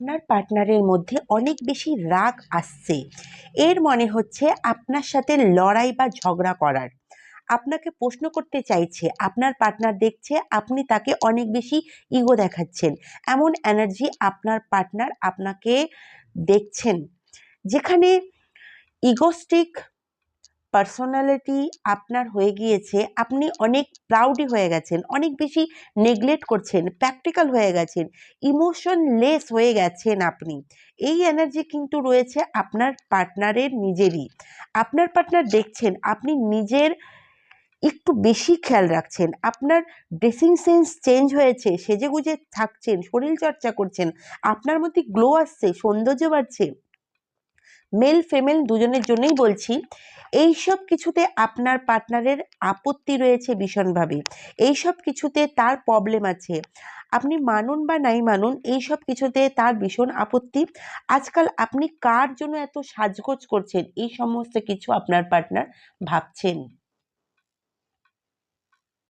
আপনার পার্টনারের মধ্যে অনেক বেশি রাগ আসছে। এর মনে হচ্ছে আপনার সাথে লড়াই বা ঝগড়া করার। আপনাকে প্রশ্ন করতে চাইছে, আপনার পার্টনার দেখছে, আপনি তাকে অনেক বেশি ইগো দেখাচ্ছেন। এমন এনার্জি আপনার পার্টনার আপনাকে দেখছেন। যেখানে ইগোস্টিক পার্সোনালিটি আপনার হয়ে গিয়েছে, আপনি অনেক প্রাউডি হয়ে গেছেন, অনেক বেশি নেগলেক্ট করছেন প্র্যাকটিক্যাল হয়ে গেছেন ইমোশনলেস হয়ে গেছেন আপনি। এই এনার্জি কিন্তু রয়েছে আপনার পার্টনারের নিজেরই। আপনার পার্টনার দেখছেন, আপনি নিজের একটু বেশি খেয়াল রাখছেন, আপনার ড্রেসিং সেন্স চেঞ্জ হয়েছে, সেজেগুজে থাকছেন শরীর চর্চা করছেন, আপনার মধ্যে গ্লো আসছে, সৌন্দর্য বাড়ছে। মেল ফিমেল দুজনের জন্যই বলছি এই সব কিছুতে আপনার পার্টনারের আপত্তি রয়েছে ভীষণভাবে। এই সব কিছুতে তার প্রবলেম আছে। আপনি মানুন বা নাই মানুন এই সব কিছুতে তার ভীষণ আপত্তি। আজকাল আপনি কার জন্য এত সাজগোজ করছেন? এই সমস্ত কিছু আপনার পার্টনার ভাবছেন।